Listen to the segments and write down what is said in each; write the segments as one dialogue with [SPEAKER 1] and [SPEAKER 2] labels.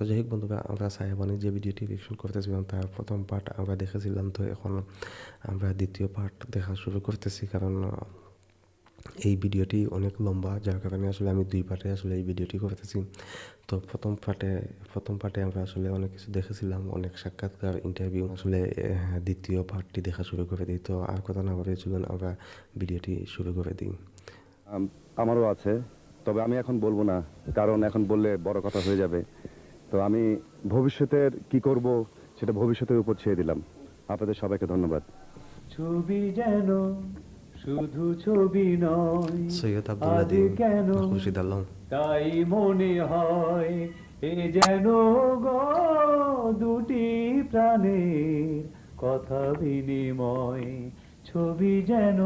[SPEAKER 1] তো যাই হোক বন্ধুরা আমরা সাহেবানি যে ভিডিওটি রিয়েকশন করতেছিলাম। তার প্রথম পার্ট আমরা দেখেছিলাম তো এখন আমরা দ্বিতীয় পার্ট দেখা শুরু করতেছি। কারণ এই ভিডিওটি অনেক লম্বা যার কারণে আসলে আমি দুই পার্টে আসলে এই ভিডিওটি করতেছি। তো প্রথম পার্টে প্রথম পার্টে আমরা আসলে অনেক কিছু দেখেছিলাম অনেক সাক্ষাৎকার ইন্টারভিউ আসলে দ্বিতীয় পার্টটি দেখা শুরু করে দিই। তো আর কথা না বলে চলুন আমরা ভিডিওটি শুরু করে দিই।
[SPEAKER 2] আমারও আছে, তবে আমি এখন বলব না, কারণ এখন বললে বড় কথা হয়ে যাবে। তো আমি ভবিষ্যতের কি করব সেটা ভবিষ্যতের উপর ছেড়ে দিলাম। আপনাদের সবাইকে ধন্যবাদ।
[SPEAKER 3] ছবি যেন শুধু ছবি নয়
[SPEAKER 1] সৈয়দ
[SPEAKER 3] আজ
[SPEAKER 1] আব্দুল্লাদিন
[SPEAKER 3] কেন
[SPEAKER 1] খুরশিদ আলম।
[SPEAKER 3] তাই মনে হয় এ যেন গো দুটি প্রাণের কথা বিনিময়। ছবি যেন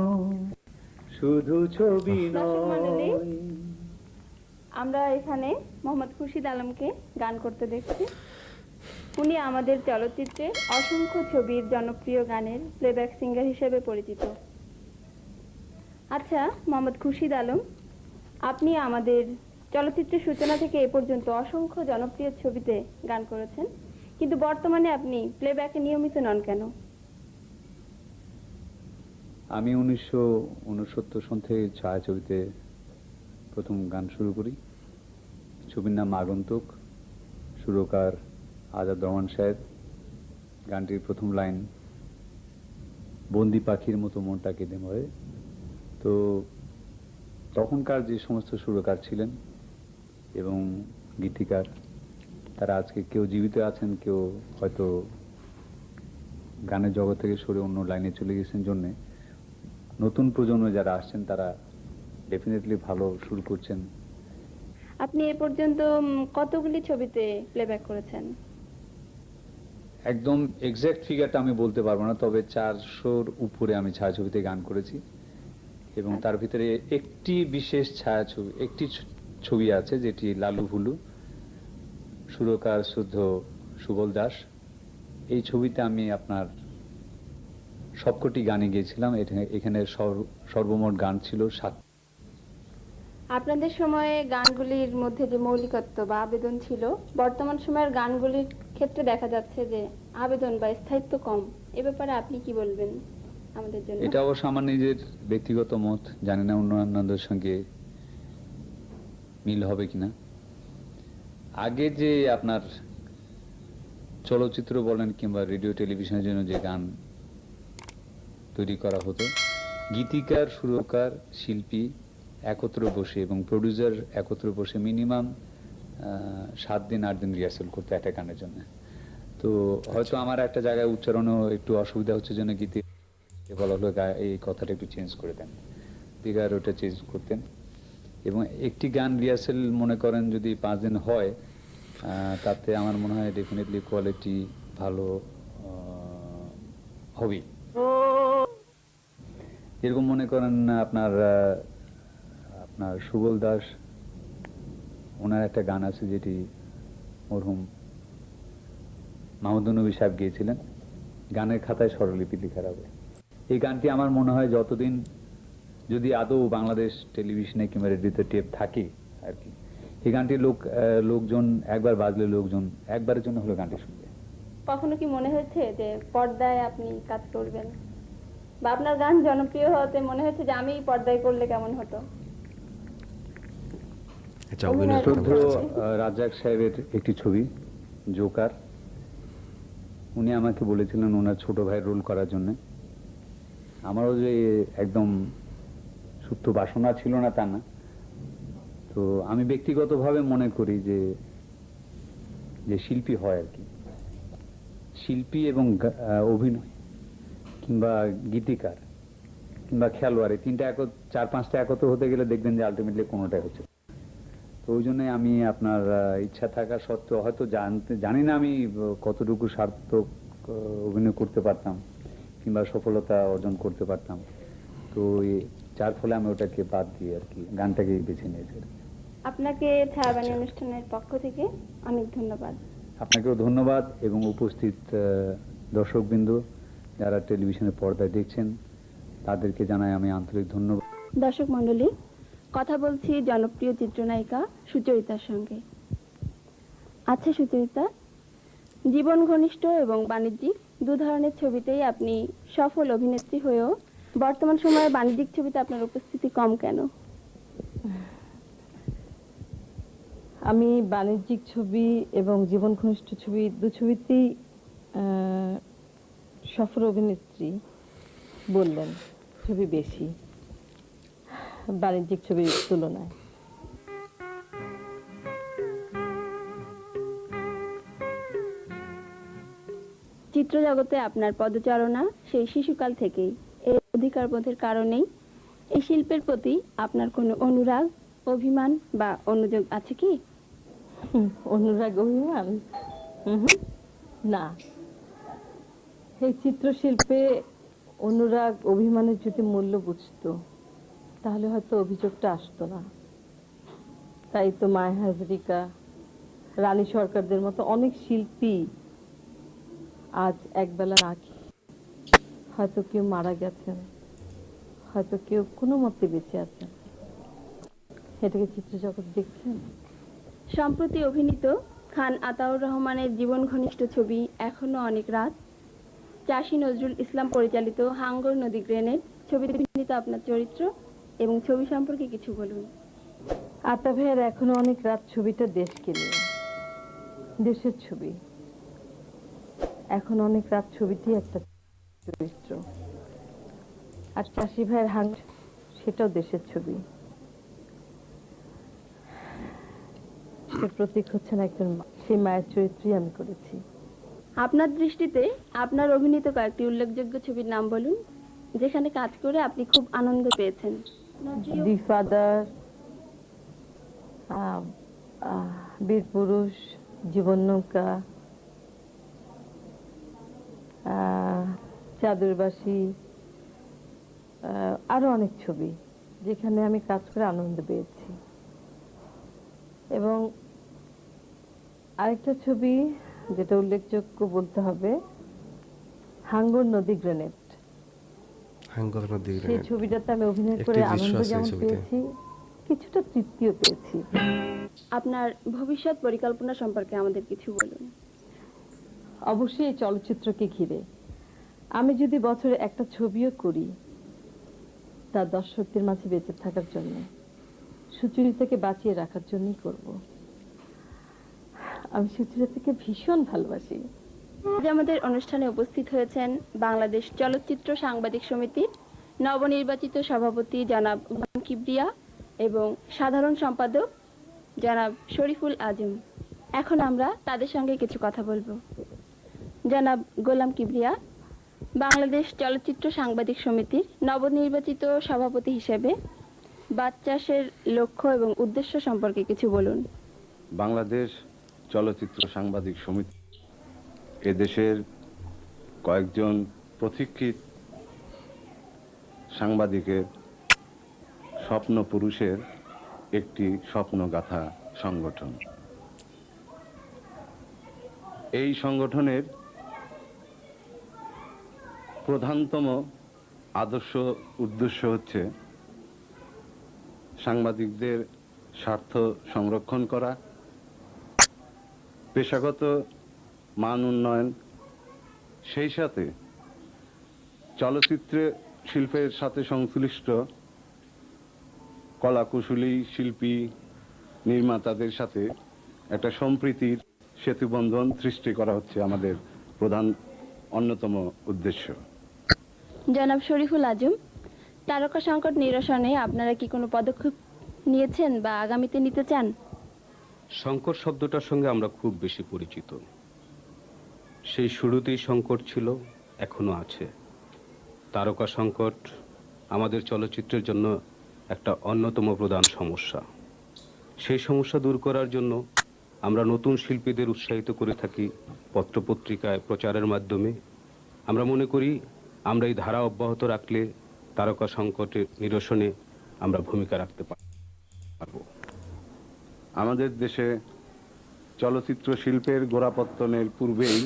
[SPEAKER 3] শুধু ছবি নয়।
[SPEAKER 4] আমরা এখানে মোহাম্মদ খুরশিদ আলমকে গান করতে দেখছি। উনি আমাদের চলচ্চিত্রে অসংখ্য ছবির জনপ্রিয় গানের প্লেব্যাক সিঙ্গার হিসেবে পরিচিত। আচ্ছা মোহাম্মদ খুরশিদ আলম, আপনি আমাদের চলচ্চিত্রের সূচনা থেকে এ পর্যন্ত অসংখ্য জনপ্রিয় ছবিতে গান করেছেন, কিন্তু বর্তমানে আপনি প্লেব্যাকে নিয়মিত নন কেন?
[SPEAKER 5] আমি উনিশশো উনসত্তর সন থেকে ছায়াছবিতে প্রথম গান শুরু করি। ছবির নাম আগন্তুক। সুরকার আজাদ রহমান সাহেব। গানটির প্রথম লাইন, বন্দি পাখির মতো মনটা কেঁদে মরে। তো তখনকার যে সমস্ত সুরকার ছিলেন এবং গীতিকার, তারা আজকে কেউ জীবিত আছেন, কেউ হয়তো গানের জগৎ থেকে সরে অন্য লাইনে চলে গেছেন জন্যে। নতুন প্রজন্ম যারা আসছেন, তারা ডেফিনেটলি ভালো শুরু করছেন।
[SPEAKER 4] আপনি এ পর্যন্ত কতগুলি ছবিতে প্লেব্যাক করেছেন?
[SPEAKER 5] একদম এক্সাক্ট ফিগারটা আমি বলতে পারব না তবে চারশোর উপরে আমি ছায়াছবিতে গান করেছি। এবং তার ভিতরে একটি বিশেষ ছায়াছবি একটি ছবি আছে যেটি লালু ভুলু সুরকার শুদ্ধ সুবল দাস। এই ছবিতে আমি আপনার সবকটি গানে গিয়েছিলাম। এখানে- এখানে সর- সর্বমোট গান ছিল সাত
[SPEAKER 4] আপনাদের সময়ে গানগুলির মধ্যে যে মৌলিকত্ব বা আবেদন ছিল, বর্তমান সময়ের গানগুলির ক্ষেত্রে দেখা যাচ্ছে যে আবেদন বা স্থায়িত্ব কম। এ ব্যাপারে আপনি কি বলবেন আমাদের জন্য?
[SPEAKER 5] এটা অবশ্য আমার নিজের ব্যক্তিগত মত, জানি না অন্যান্যদের সঙ্গে মিল হবে কিনা। আগে যে আপনার চলচ্চিত্র বলেন কিংবা রেডিও, টেলিভিশনের জন্য যে গান তৈরি করা হতো, গীতিকার, সুরকার, শিল্পী একত্র বসে এবং প্রডিউসার একত্র বসে মিনিমাম সাত দিন আট দিন রিহার্সাল করতে একটা গানের জন্য। তো হয়তো আমার একটা জায়গায় উচ্চারণও একটু অসুবিধা হচ্ছে জন্য গীতি বলা হলো এই কথাটা একটু চেঞ্জ করে দেন। দিগার ওটা চেঞ্জ করতেন। এবং একটি গান রিহার্সেল মনে করেন যদি পাঁচ দিন হয় তাতে আমার মনে হয় ডেফিনেটলি কোয়ালিটি ভালো হবেই। এরকম মনে করেন আপনার আপনার সুবল দাস, ওনার একটা গান আছে যেটি মরহুম মাহমুদুল নবী সাহেব গিয়েছিলেন। গানের খাতায় স্বরলিপি লেখা হবে এই গানটি আমার মনে হয় যতদিন যদি আদৌ বাংলাদেশ টেলিভিশনে কিংবা রেডিওতে টেপ থাকে আর কি, এই গানটি লোক লোকজন, একবার বাজলে লোকজন একবারের জন্য হলো গানটি শুনবে।
[SPEAKER 4] কখনো কি মনে হয়েছে যে পর্দায় আপনি কাজ করবেন? বা আপনার গান জনপ্রিয় হতে মনে হয়েছে যে আমি পর্দায় করলে কেমন হতো?
[SPEAKER 1] আচ্ছা অভিনয়ের কথা
[SPEAKER 5] রাজ্জাক সাহেবের একটি ছবি জোকার। উনি আমাকে বলেছিলেন ওনার ছোট ভাইয়ের রোল করার জন্য। আমারও যে একদম সুপ্ত বাসনা ছিল না তা না। তো আমি ব্যক্তিগতভাবে মনে করি যে যে শিল্পী হয় আর কি। শিল্পী এবং আহ, অভিনয় কিংবা গীতিকার কিংবা খেলোয়াড় এই তিনটা এক চার পাঁচটা একত্র হতে গেলে দেখবেন যে আলটিমেটলি কোনোটাই হচ্ছে। তো ওই জন্য আমি আপনার ইচ্ছা থাকা সত্ত্বেও হয়তো জানতে জানি না আমি কতটুকু সার্থক অভিনয় করতে পারতাম কিংবা সফলতা অর্জন করতে পারতাম। তো যার ফলে আমি ওটাকে বাদ দিয়ে আর কি গানটাকে বেছে নিয়েছি
[SPEAKER 4] আপনাকে ছায়াবাণী অনুষ্ঠানের পক্ষ থেকে অনেক ধন্যবাদ।
[SPEAKER 5] আপনাকেও ধন্যবাদ এবং উপস্থিত দর্শকবৃন্দ যারা টেলিভিশনের পর্দায় দেখছেন তাদেরকে জানাই আমি আন্তরিক ধন্যবাদ।
[SPEAKER 4] দর্শক মণ্ডলী কথা বলছি জনপ্রিয় চিত্রনায়িকা সুচরিতার সঙ্গে। আচ্ছা সুচরিতা, জীবন ঘনিষ্ঠ এবং বাণিজ্যিক দু ধরনের ছবিতেই আপনি সফল অভিনেত্রী হয়েও বর্তমান সময়ে বাণিজ্যিক ছবিতে আপনার উপস্থিতি কম কেন?
[SPEAKER 6] আমি বাণিজ্যিক ছবি এবং জীবন ঘনিষ্ঠ ছবি দু ছবিতেই সফল অভিনেত্রী বললেন, ছবি বেশি। বাণিজ্যিক ছবির তুলনায়।
[SPEAKER 4] চিত্রজগতে আপনার পদচারণা সেই শিশুকাল থেকেই। এই অধিকার বোধের কারণেই এই শিল্পের প্রতি আপনার কোনো অনুরাগ, অভিমান বা অনুযোগ আছে কি?
[SPEAKER 6] অনুরাগ, অভিমান? না। এই চিত্রশিল্পে অনুরাগ, অভিমানের যদি মূল্য বুঝতো তাহলে হয়তো অভিযোগটা আসতো না। তাই তো মায়া হাজরিকা, রানী সরকারদের মতো অনেক শিল্পী আজ একবেলা খেয়ে হয়তো কেউ মারা গেছেন, হয়তো কেউ কোনো মতে বেঁচে আছেন। এটাকে চিত্রজগৎ দেখছেন?
[SPEAKER 4] সম্প্রতি অভিনীত খান আতাউর রহমানের জীবন ঘনিষ্ঠ ছবি এখনও অনেক রাত, চাষী নজরুল ইসলাম পরিচালিত হাঙ্গর নদী গ্রেনেড ছবিতে অভিনীত আপনার চরিত্র এবং ছবি সম্পর্কে কিছু বলুন।
[SPEAKER 6] আতা ভাইয়ের এখনও অনেক রাত ছবিটা দেশকে নিয়ে। দেশের ছবি। এখন অনেক রাত ছবিটি একটা চরিত্র। আর চাষি ভাইয়ের হাং সেটাও দেশের ছবি। সে প্রতীক হচ্ছেন একজন। সেই মায়ের চরিত্রই আমি করেছি।
[SPEAKER 4] আপনার দৃষ্টিতে আপনার অভিনীত কয়েকটি উল্লেখযোগ্য ছবির নাম বলুন যেখানে কাজ করে আপনি খুব আনন্দ পেয়েছেন।
[SPEAKER 6] দি ফাদার বীর পুরুষ জীবন নৌকা আহ, চাদরবাসী আহ, আরও অনেক ছবি যেখানে আমি কাজ করে আনন্দ পেয়েছি। এবং আরেকটা ছবি যেটা উল্লেখযোগ্য বলতে হবে হাঙ্গর নদী গ্রেনেড। সেই ছবিটাতে আমি অভিনয় করে আনন্দ যেমন পেয়েছি কিছুটা তৃপ্তিও পেয়েছি।
[SPEAKER 4] আপনার ভবিষ্যৎ পরিকল্পনা সম্পর্কে আমাদের কিছু বলুন।
[SPEAKER 6] অবশ্যই এই চলচ্চিত্রকে ঘিরে। আমি যদি বছরে একটা ছবিও করি তা দর্শকদের মাঝে বেঁচে থাকার জন্য সুচরিতাকে বাঁচিয়ে রাখার জন্যই করব। আমি সুচরিতাকে ভীষণ ভালোবাসি।
[SPEAKER 4] আজ আমাদের অনুষ্ঠানে উপস্থিত হয়েছেন বাংলাদেশ চলচ্চিত্র সাংবাদিক সমিতির নবনির্বাচিত সভাপতি জনাব কিবরিয়া এবং সাধারণ সম্পাদক জনাব শরীফুল আজম। এখন আমরা তাদের সঙ্গে কিছু কথা বলব। জনাব গোলাম কিবরিয়া, বাংলাদেশ চলচ্চিত্র সাংবাদিক সমিতির নবনির্বাচিত সভাপতি হিসেবে বাদ চাষের লক্ষ্য এবং উদ্দেশ্য সম্পর্কে কিছু বলুন।
[SPEAKER 2] বাংলাদেশ চলচ্চিত্র সাংবাদিক সমিতি এদেশের কয়েকজন প্রতীক্ষিত সাংবাদিকের স্বপ্ন পুরুষের একটি স্বপ্নগাথা সংগঠন। এই সংগঠনের প্রধানতম আদর্শ উদ্দেশ্য হচ্ছে সাংবাদিকদের স্বার্থ সংরক্ষণ করা, পেশাগত মান উন্নয়ন সেই সাথে চলচ্চিত্রে শিল্পের সাথে সংশ্লিষ্ট কলাকুশলী শিল্পী নির্মাতাদের সাথে একটা সম্প্রীতির সেতুবন্ধন সৃষ্টি করা হচ্ছে আমাদের প্রধান অন্যতম উদ্দেশ্য।
[SPEAKER 4] জনাব শরীফুল আজম তারকা সংকট নিরসনে আপনারা কি কোনো পদক্ষেপ নিয়েছেন বা আগামীতে নিতে চান?
[SPEAKER 7] সংকট শব্দটার সঙ্গে আমরা খুব বেশি পরিচিত। সেই শুরুতেই সংকট ছিল, এখনও আছে। তারকা সংকট আমাদের চলচ্চিত্রের জন্য একটা অন্যতম প্রধান সমস্যা। সেই সমস্যা দূর করার জন্য আমরা নতুন শিল্পীদের উৎসাহিত করে থাকি পত্রপত্রিকায় প্রচারের মাধ্যমে। আমরা মনে করি, আমরা এই ধারা অব্যাহত রাখলে তারকা সংকটের নিরসনে আমরা ভূমিকা রাখতে পারব।
[SPEAKER 2] আমাদের দেশে চলচ্চিত্র শিল্পের গোড়াপত্তনের পূর্বেই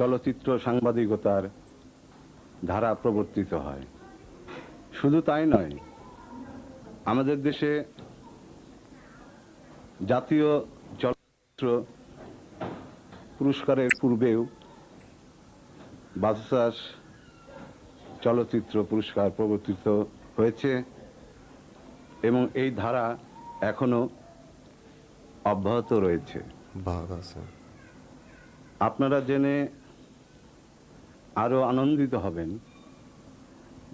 [SPEAKER 2] চলচ্চিত্র সাংবাদিকতার ধারা প্রবর্তিত হয়। শুধু তাই নয় আমাদের দেশে জাতীয় চলচ্চিত্র
[SPEAKER 8] পুরস্কারের পূর্বেও বাদশাস চলচ্চিত্র পুরস্কার প্রবর্তিত হয়েছে এবং এই ধারা এখনও অব্যাহত রয়েছে। আপনারা জেনে আরও আনন্দিত হবেন।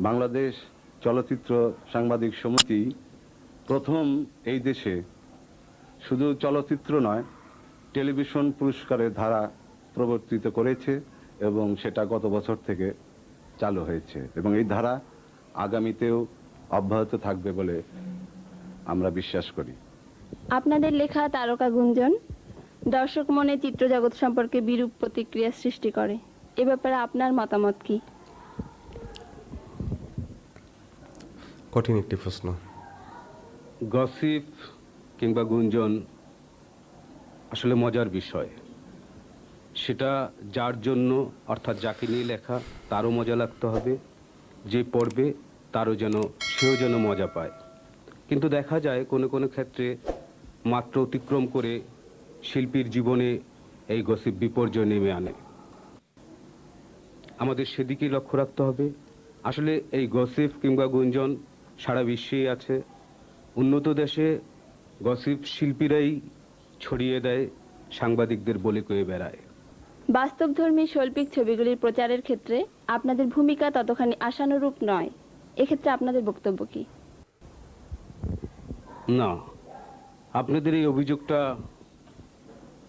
[SPEAKER 8] বাংলাদেশ চলচ্চিত্র সাংবাদিক সমিতি প্রথম এই দেশে শুধু চলচ্চিত্র নয়, টেলিভিশন পুরস্কারের ধারা প্রবর্তিত করেছে এবং সেটা গত বছর থেকে চালু হয়েছে এবং এই ধারা আগামীতেও অব্যাহত থাকবে বলে আমরা বিশ্বাস করি।
[SPEAKER 4] আপনাদের লেখা তারকা গুঞ্জন, দর্শক মনে চিত্রজগৎ সম্পর্কে বিরূপ প্রতিক্রিয়া সৃষ্টি করে। এ ব্যাপারে আপনার মতামত কি?
[SPEAKER 1] কঠিন একটি প্রশ্ন।
[SPEAKER 7] গসিপ কিংবা গুঞ্জন আসলে মজার বিষয়। সেটা যার জন্য অর্থাৎ যাকে নিয়ে লেখা তারও মজা লাগতে হবে। যে পড়বে তারও যেন সেও যেন মজা পায়। কিন্তু দেখা যায় কোনো কোনো ক্ষেত্রে মাত্র অতিক্রম করে শিল্পীর জীবনে এই গসিপ বিপর্যয় নেমে আনে। আমাদের সেদিকেই লক্ষ্য রাখতে হবে। আসলে এই গসিপ কিংবা গুঞ্জন সারা বিশ্বেই আছে। উন্নত দেশে গসিপ শিল্পীরাই ছড়িয়ে দেয় সাংবাদিকদের বলে কয়ে বেড়ায়।
[SPEAKER 4] বাস্তবধর্মী শৈল্পিক ছবিগুলির প্রচারের ক্ষেত্রে আপনাদের ভূমিকা ততখানি আশানুরূপ নয়। এক্ষেত্রে আপনাদের বক্তব্য কি?
[SPEAKER 7] না আপনাদের এই অভিযোগটা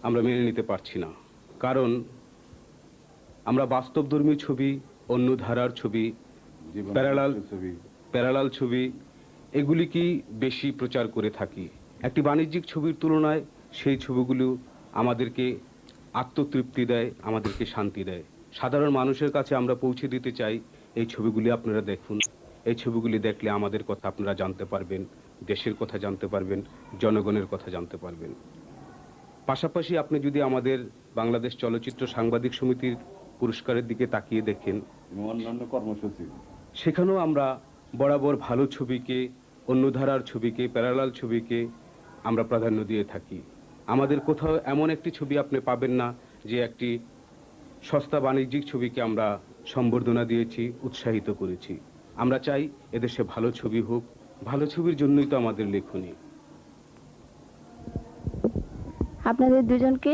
[SPEAKER 7] আমরা মেনে নিতে পারছি না। কারণ আমরা বাস্তবধর্মী ছবি অন্য ধারার ছবি প্যারালাল
[SPEAKER 8] ছবি।
[SPEAKER 7] প্যারালাল ছবি এগুলিকেই বেশি প্রচার করে থাকি? একটি বাণিজ্যিক ছবির তুলনায় সেই ছবিগুলো আমাদেরকে আত্মতৃপ্তি দেয় আমাদেরকে শান্তি দেয়। সাধারণ মানুষের কাছে আমরা পৌঁছে দিতে চাই এই ছবিগুলি আপনারা দেখুন। এই ছবিগুলি দেখলে আমাদের কথা আপনারা জানতে পারবেন দেশের কথা জানতে পারবেন জনগণের কথা জানতে পারবেন। পাশাপাশি আপনি যদি আমাদের বাংলাদেশ চলচ্চিত্র সাংবাদিক সমিতির পুরস্কারের দিকে তাকিয়ে দেখেন।
[SPEAKER 8] অন্যান্য কর্মসূচি।
[SPEAKER 7] সেখানেও আমরা বরাবর ভালো ছবিকে অন্য ধারার ছবিকে প্যারালাল ছবিকে আমরা প্রাধান্য দিয়ে থাকি। আমাদের কোথাও এমন একটি ছবি আপনি পাবেন না যে একটি সস্তা বাণিজ্যিক ছবিকে আমরা সম্বর্ধনা দিয়েছি উৎসাহিত করেছি। আমরা চাই এদেশে ভালো ছবি হোক। ভালো ছবির জন্যই তো আমাদের লেখনী।
[SPEAKER 4] আপনাদের দুজনকে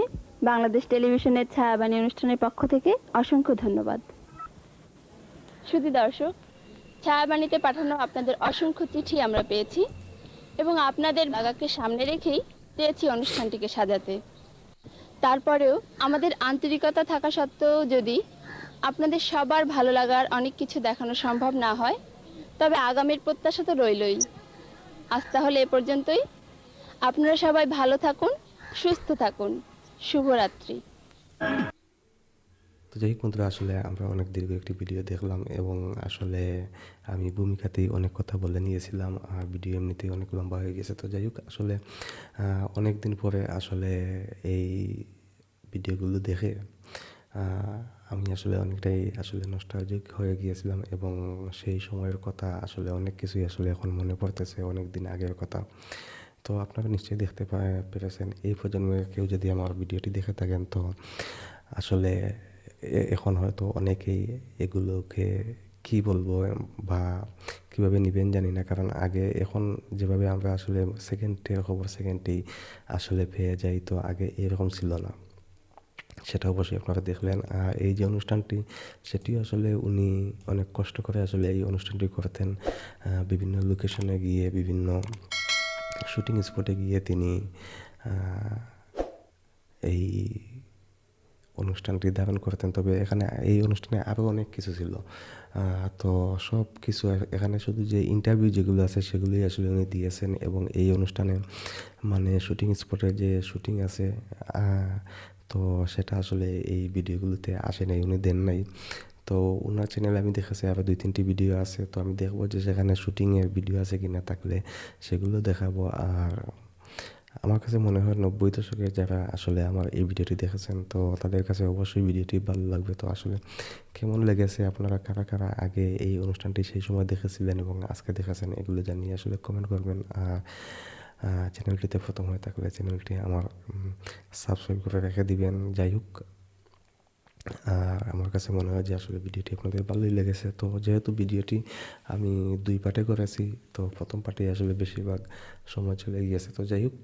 [SPEAKER 4] বাংলাদেশ টেলিভিশনের ছায়াবাণী অনুষ্ঠানের পক্ষ থেকে অসংখ্য ধন্যবাদ। শুধু দর্শক, ছায়াবাণীতে পাঠানো আপনাদের অসংখ্য চিঠি আমরা পেয়েছি এবং আপনাদের বাগাকে সামনে রেখেই পেয়েছি অনুষ্ঠানটিকে সাজাতে। তারপরেও আমাদের আন্তরিকতা থাকা সত্ত্বেও যদি আপনাদের সবার ভালো লাগার অনেক কিছু দেখানো সম্ভব না হয়, তবে আগামীর প্রত্যাশা তো রইলই। আজ তাহলে এ পর্যন্তই। আপনারা সবাই ভালো থাকুন, সুস্থ থাকুন। শুভরাত্রি।
[SPEAKER 1] তো যাই বন্ধুরা, আসলে আমরা অনেক দীর্ঘ একটি ভিডিও দেখলাম এবং আসলে আমি ভূমিকাতেই অনেক কথা বলে নিয়েছিলাম আর ভিডিও এমনিতেই অনেক লম্বা হয়ে গেছে। তো যাই হোক, আসলে অনেক দিন পরে আসলে এই ভিডিওগুলো দেখে আমি আসলে অনেকটাই আসলে নস্টালজিক হয়ে গিয়েছিলাম এবং সেই সময়ের কথা আসলে অনেক কিছুই আসলে এখন মনে পড়তেছে অনেক দিন আগের কথা। তো আপনারা নিশ্চয়ই দেখতে পেরেছেন। এই প্রজন্মের কেউ যদি আমার ভিডিওটি দেখে থাকেন, তো আসলে এখন হয়তো অনেকেই এগুলোকে কি বলব, বা কীভাবে নেবেন জানি না। কারণ আগে, এখন যেভাবে আমরা আসলে সেকেন্ডের খবর সেকেন্ডেই আসলে পেয়ে যাই, তো আগে এরকম ছিল না। সেটা অবশ্যই আপনারা দেখলেন। আর এই যে অনুষ্ঠানটি সেটি আসলে উনি অনেক কষ্ট করে আসলে এই অনুষ্ঠানটি করতেন। বিভিন্ন লোকেশনে গিয়ে বিভিন্ন শুটিং স্পটে গিয়ে তিনি এই অনুষ্ঠানটি ধারণ করতেন তবে এখানে এই অনুষ্ঠানে আরও অনেক কিছু ছিল। তো সব কিছু এখানে শুধু যে ইন্টারভিউ যেগুলো আছে সেগুলোই আসলে উনি দিয়েছেন এবং এই অনুষ্ঠানে মানে শুটিং স্পটে যে শুটিং আছে তো সেটা আসলে এই ভিডিওগুলোতে আসে নাই, উনি দেন নাই। তো ওনার চ্যানেলে আমি দেখেছি আরও দুই, তিনটি ভিডিও আছে, তো আমি দেখব যে সেখানে শুটিংয়ের ভিডিও আছে কি না থাকলে সেগুলো দেখাবো। আর আমার কাছে মনে হয় নব্বই দশকের যারা আসলে আমার এই ভিডিওটি দেখেছেন, তো তাদের কাছে অবশ্যই ভিডিওটি ভালো লাগবে। তো আসলে কেমন লেগেছে? আপনারা কারা কারা আগে এই অনুষ্ঠানটি সেই সময় দেখেছিলেন এবং আজকে দেখেছেন, এগুলো জানিয়ে আসলে কমেন্ট করবেন। আর চ্যানেলটিতে প্রথম হয়ে থাকলে চ্যানেলটি আমার সাবস্ক্রাইব করে রেখে দিবেন। যাই হোক আর আমার কাছে মনে হয় যে আসলে ভিডিওটি আপনাদের ভালোই লেগেছে। তো যেহেতু ভিডিওটি আমি দুই পার্টে করেছি, তো প্রথম পার্টে আসলে বেশিরভাগ সময় চলে গিয়েছে। তো যাই হোক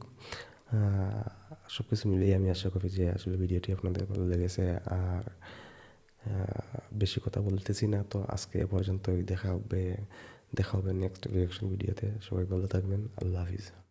[SPEAKER 1] সব কিছু মিলিয়ে আমি আশা করি যে আসলে ভিডিওটি আপনাদের ভালো লেগেছে। আর বেশি কথা বলতেছি না। তো আজকে এ পর্যন্তই দেখা হবে দেখা হবে নেক্সট রিয়াকশন ভিডিওতে সবাই ভালো থাকবেন। আল্লাহ হাফিজ।